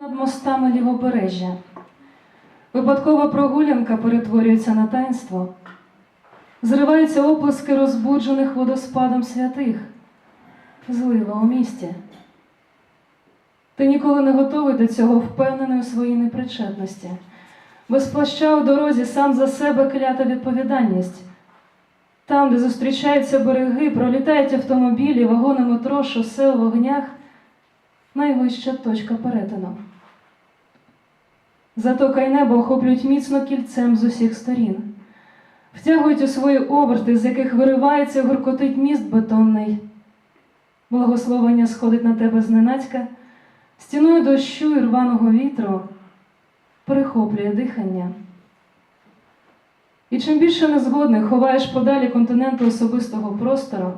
Над мостами лівобережжя. Випадкова прогулянка перетворюється на таїнство. Зриваються оплески розбуджених водоспадом святих. Злива у місті. Ти ніколи не готовий до цього, впевнений у своїй непричетності. Без плаща у дорозі сам за себе клята відповідальність. Там, де зустрічаються береги, пролітають автомобілі, вагони метро, шосе у вогнях, найвища точка перетину. Затока й небо охоплюють міцно кільцем з усіх сторін, втягують у свої оберти, з яких виривається гуркотить міст бетонний. Благословення сходить на тебе зненацька, стіною дощу і рваного вітру перехоплює дихання. І чим більше незгодних ховаєш подалі континенту особистого простору,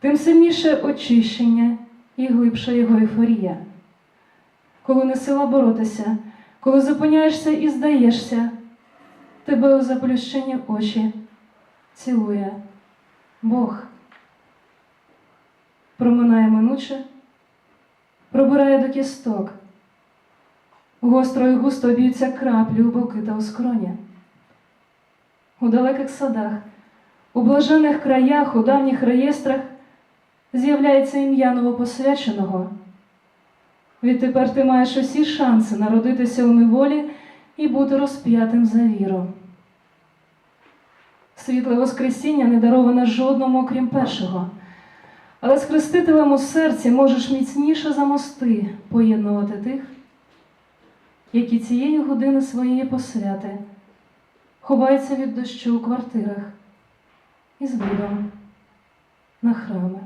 тим сильніше очищення і глибша його ейфорія. Коли не сила боротися, коли зупиняєшся і здаєшся, тебе у заплющені очі цілує Бог. Проминає минуче, пробирає до кісток. Гостро і густо б'ються краплі у боки та у скроні. У далеких садах, у блажених краях, у давніх реєстрах з'являється ім'я новопосвяченого. Відтепер ти маєш усі шанси народитися у неволі і бути розп'ятим за віру. Світле Воскресіння не дароване жодному, окрім першого. Але з у серці можеш міцніше за мости поєднувати тих, які цієї години своєї посвяти ховаються від дощу у квартирах із видом на храми.